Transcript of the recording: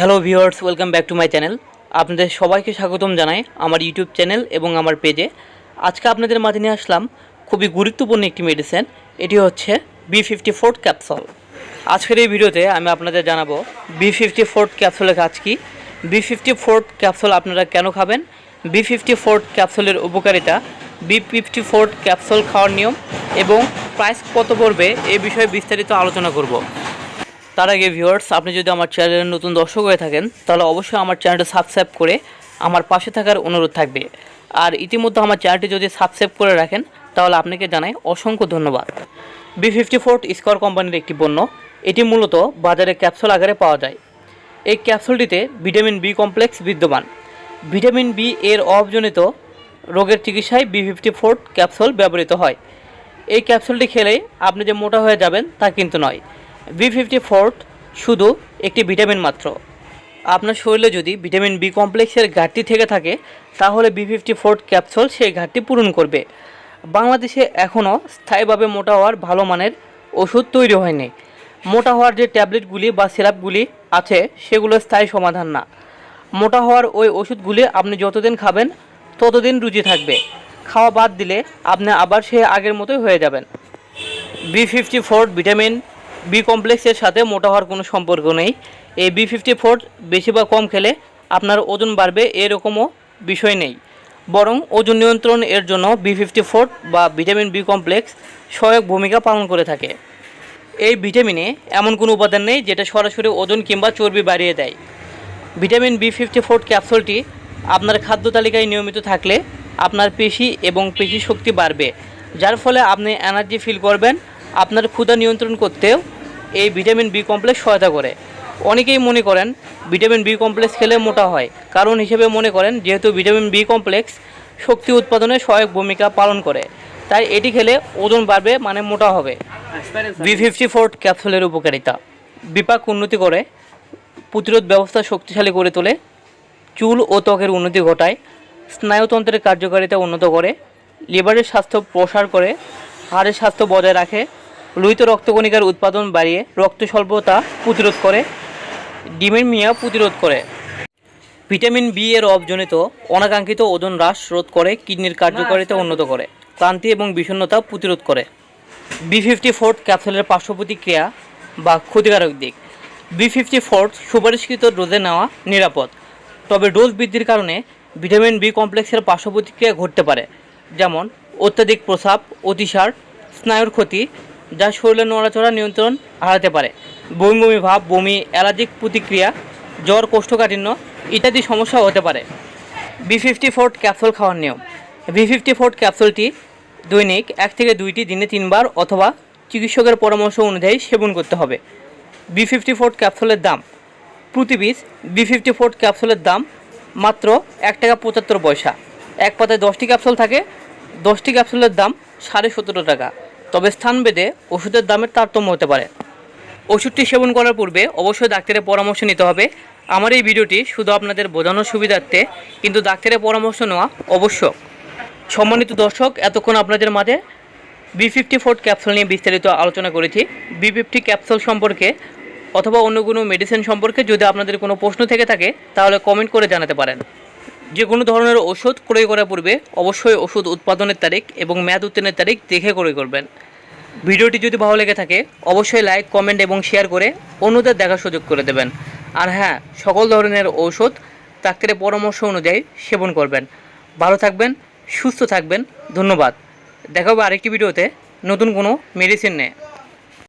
Hello viewers welcome back to my channel আপনাদের সবাইকে স্বাগতম জানাই আমার ইউটিউব চ্যানেল এবং আমার পেজে আজকে আপনাদের মাঝে নিয়ে আসলাম খুবই গুরুত্বপূর্ণ একটি মেডিসিন এটি হচ্ছে বি ফিফটি ফোর্থ ক্যাপসুল আজকের এই ভিডিওতে আমি আপনাদের জানাব বি ফিফটি ফোর্থ ক্যাপসুলের কাজ কী। বি ফিফটি ফোর্থ ক্যাপসুল আপনারা কেন খাবেন? বি ফিফটি ফোর্থ ক্যাপসুলের উপকারিতা বি ফিফটি ফোর্থ ক্যাপসুল খাওয়ার নিয়ম এবং প্রাইস কত পড়বে এ বিষয়ে বিস্তারিত আলোচনা করব। তার আগে ভিউয়ার্স আপনি যদি আমার চ্যানেলের নতুন দর্শক হয়ে থাকেন, তাহলে অবশ্যই আমার চ্যানেলটা সাবস্ক্রাইব করে আমার পাশে থাকার অনুরোধ থাকবে। আর ইতিমধ্যে আমার চ্যানেলটি যদি সাবস্ক্রাইব করে রাখেন, তাহলে আপনাকে জানাই অসংখ্য ধন্যবাদ। বি ফিফটি ফোর্ট স্কোয়ার কোম্পানির একটি পণ্য, এটি মূলত বাজারে ক্যাপসুল আকারে পাওয়া যায়। এই ক্যাপসুলটিতে ভিটামিন বি কমপ্লেক্স বিদ্যমান। ভিটামিন বি এর অভাবজনিত রোগের চিকিৎসায় বি ফিফটি ফোর্ট ক্যাপসুল ব্যবহৃত হয়। এই ক্যাপসুলটি খেলেই আপনি যে মোটা হয়ে যাবেন তা কিন্তু নয়। বি ফিফটি ফোর্ট শুধু একটি ভিটামিন মাত্র। আপনার শরীরে যদি ভিটামিন বি কমপ্লেক্সের ঘাটতি থেকে থাকে, তাহলে বি ফিফটি ফোর্ট ক্যাপসুল সেই ঘাটতি পূরণ করবে। বাংলাদেশে এখনও স্থায়ীভাবে মোটা হওয়ার ভালো মানের ওষুধ তৈরি হয়নি। মোটা হওয়ার যে ট্যাবলেটগুলি বা সিরাপগুলি আছে সেগুলো স্থায়ী সমাধান না। মোটা হওয়ার ওই ওষুধগুলি আপনি যতদিন খাবেন, ততদিন রুচি থাকবে। খাওয়া বাদ দিলে আপনি আবার সে আগের মতোই হয়ে যাবেন। B fifty four vitamin B কমপ্লেক্সের সাথে মোটা হওয়ার কোনো সম্পর্ক নেই। এই বি ফিফটি ফোর বেশি বা কম খেলে আপনার ওজন বাড়বে এরকমও বিষয় নেই। বরং ওজন নিয়ন্ত্রণ এর জন্য বি ফিফটি ফোর বা ভিটামিন বি কমপ্লেক্স সহায়ক ভূমিকা পালন করে থাকে। এই ভিটামিনে এমন কোনো উপাদান নেই যেটা সরাসরি ওজন কিংবা চর্বি বাড়িয়ে দেয়। ভিটামিন বি ফিফটি ফোর ক্যাপসুলটি আপনার খাদ্য তালিকায় নিয়মিত থাকলে আপনার পেশি এবং পেশি শক্তি বাড়বে, যার ফলে আপনি এনার্জি ফিল করবেন আপনার ক্ষুধা নিয়ন্ত্রণ করতেও এই ভিটামিন বি কমপ্লেক্স সহায়তা করে। অনেকেই মনে করেন ভিটামিন বি কমপ্লেক্স খেলে মোটা হয়। কারণ হিসেবে মনে করেন যেহেতু ভিটামিন বি কমপ্লেক্স শক্তি উৎপাদনে সহায়ক ভূমিকা পালন করে। তাই এটি খেলে ওজন বাড়বে মানে মোটা হবে। বি ফিফটি ফোর ক্যাপসুলের উপকারিতা। বিপাক উন্নতি করে, প্রতিরোধ ব্যবস্থা শক্তিশালী করে তোলে, চুল ও ত্বকের উন্নতি ঘটায়, স্নায়ুতন্ত্রের কার্যকারিতা উন্নত করে, লিভারের স্বাস্থ্য প্রসার করে হাড়ের স্বাস্থ্য বজায় রাখে লোহিত রক্তকণিকার উৎপাদন বাড়িয়ে রক্ত স্বল্পতা প্রতিরোধ করে ডিমের মিয়া প্রতিরোধ করে। ভিটামিন বি এর অবজনিত অনাকাঙ্ক্ষিত ওজন হ্রাস রোধ করে কিডনির কার্যকারিতা উন্নত করে ক্লান্তি এবং বিষণ্ণতা প্রতিরোধ করে। বি ফিফটি ফোর্থ ক্যাপসুলের পার্শ্ব প্রতিক্রিয়া বা ক্ষতিকারক দিক। বি ফিফটি ফোর্থ সুপারিশকৃত ডোজে নেওয়া নিরাপদ তবে ডোজ বৃদ্ধির কারণে ভিটামিন বি কমপ্লেক্সের পার্শ্ব প্রতিক্রিয়া ঘটতে পারে যেমন অত্যাধিক প্রসাব, অতিসার, স্নায়ুর ক্ষতি, যা শরীরের নড়াচড়া নিয়ন্ত্রণ হারাতে পারে। বমি বমি ভাব, বমি, অ্যালার্জিক প্রতিক্রিয়া, জ্বর, কোষ্ঠকাঠিন্য ইত্যাদি সমস্যা হতে পারে। বি ফিফটি ফোর্ট ক্যাপসুল খাওয়ার নিয়ম। বি ফিফটি ফোর্ট ক্যাপসুলটি দৈনিক এক থেকে দুইটি, দিনে তিনবার অথবা চিকিৎসকের পরামর্শ অনুযায়ী সেবন করতে হবে। বি ফিফটি ফোর্ট ক্যাপসুলের দাম। প্রতি পিস বি ফিফটি ফোর্ট ক্যাপসুলের দাম মাত্র এক টাকা পঁচাত্তর পয়সা। এক পাতায় দশটি ক্যাপসুল থাকে দশটি ক্যাপসুলের দাম সাড়ে সতেরো টাকা, তবে স্থান ভেদে ওষুধের দামের তারতম্য হতে পারে। ওষুধটি সেবন করার পূর্বে অবশ্যই ডাক্তারের পরামর্শ নিতে হবে। আমার এই ভিডিওটি শুধু আপনাদের বোঝানোর সুবিধার্থে, কিন্তু ডাক্তারের পরামর্শ নেওয়া অবশ্যক সম্মানিত দর্শক, এতক্ষণ আপনাদের মাঝে বি ফিফটি ফোর্ট ক্যাপসুল নিয়ে বিস্তারিত আলোচনা করেছি। বি ফিফটি ক্যাপসুল সম্পর্কে অথবা অন্য কোনো মেডিসিন সম্পর্কে যদি আপনাদের কোনো প্রশ্ন থেকে থাকে, তাহলে কমেন্ট করে জানাতে পারেন। যে কোনো ধরনের ওষুধ ক্রয় করার পূর্বে অবশ্যই ওষুধ উৎপাদনের তারিখ এবং মেয়াদ উত্তীর্ণের তারিখ দেখে ক্রয় করবেন। ভিডিওটি যদি ভালো লেগে থাকে, অবশ্যই লাইক, কমেন্ট এবং শেয়ার করে অন্যদের দেখার সুযোগ করে দেবেন। আর হ্যাঁ সকল ধরনের ঔষধ ডাক্তারের পরামর্শ অনুযায়ী সেবন করবেন। ভালো থাকবেন, সুস্থ থাকবেন, ধন্যবাদ। দেখা হবে আরেকটি ভিডিওতে নতুন কোনো মেডিসিন নিয়ে।